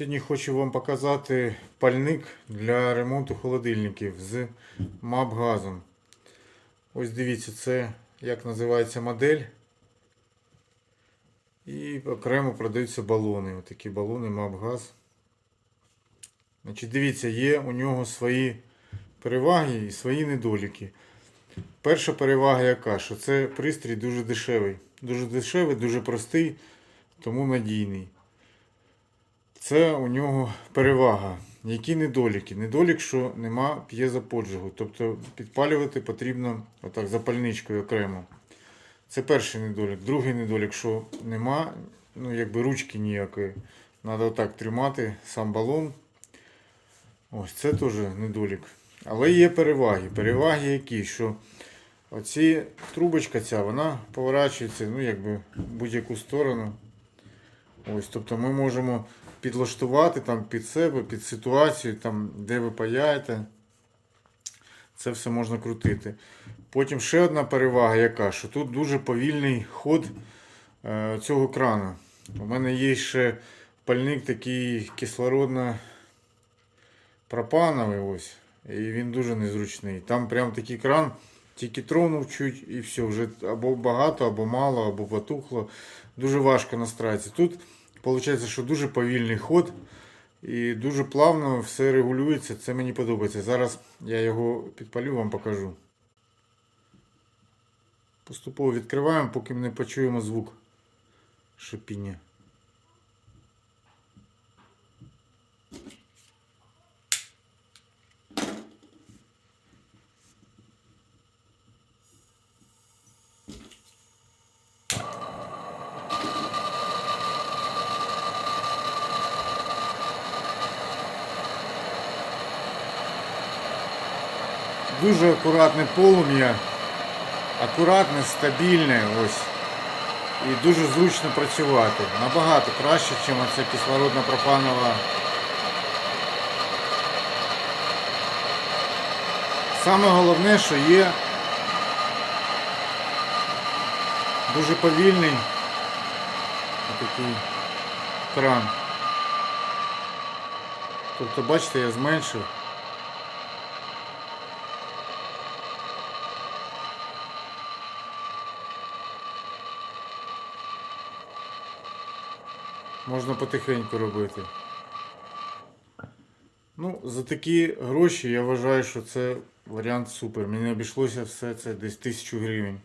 Сьогодні хочу вам показати пальник для ремонту холодильників з МАП газом. Ось дивіться, це як називається модель. І окремо продаються балони. Отакі балони МАП газ. Значить, дивіться, є у нього свої переваги і свої недоліки. Перша перевага яка? Що це пристрій дуже дешевий. Дуже дешевий, дуже простий, тому надійний. Це у нього перевага. Які недоліки? Недолік, що нема п'єзоподжигу. Тобто підпалювати потрібно отак запальничкою окремо. Це перший недолік. Другий недолік, що нема ну, якби ручки ніякої. Треба отак тримати сам балон. Ось це теж недолік. Але є переваги. Переваги які? Що оці трубочка ця, вона поворачується ну, якби, в будь-яку сторону. Ось, тобто ми можемо підлаштувати там під себе, під ситуацію, там, де ви паяєте. Це все можна крутити. Потім ще одна перевага, яка, що тут дуже повільний ход е, цього крана. У мене є ще пальник такий кислородно пропановий ось. І він дуже незручний. Там прям такий кран, тільки тронув чуть і все, вже або багато, або мало, або потухло. Дуже важко настраїться. Тут виходить, що дуже повільний ход і дуже плавно все регулюється. Це мені подобається. Зараз я його підпалю, вам покажу. Поступово відкриваємо, поки не почуємо звук шипіння. Дуже акуратне полум'я, акуратне, стабільне ось. І дуже зручно працювати. Набагато краще, ніж оця кислородна пропанова. Саме головне, що є дуже повільний такий кран. Тобто, бачите, я зменшив. Можна потихеньку робити. Ну, за такі гроші я вважаю, що це варіант супер. Мені обійшлося все це десь 1000 гривень.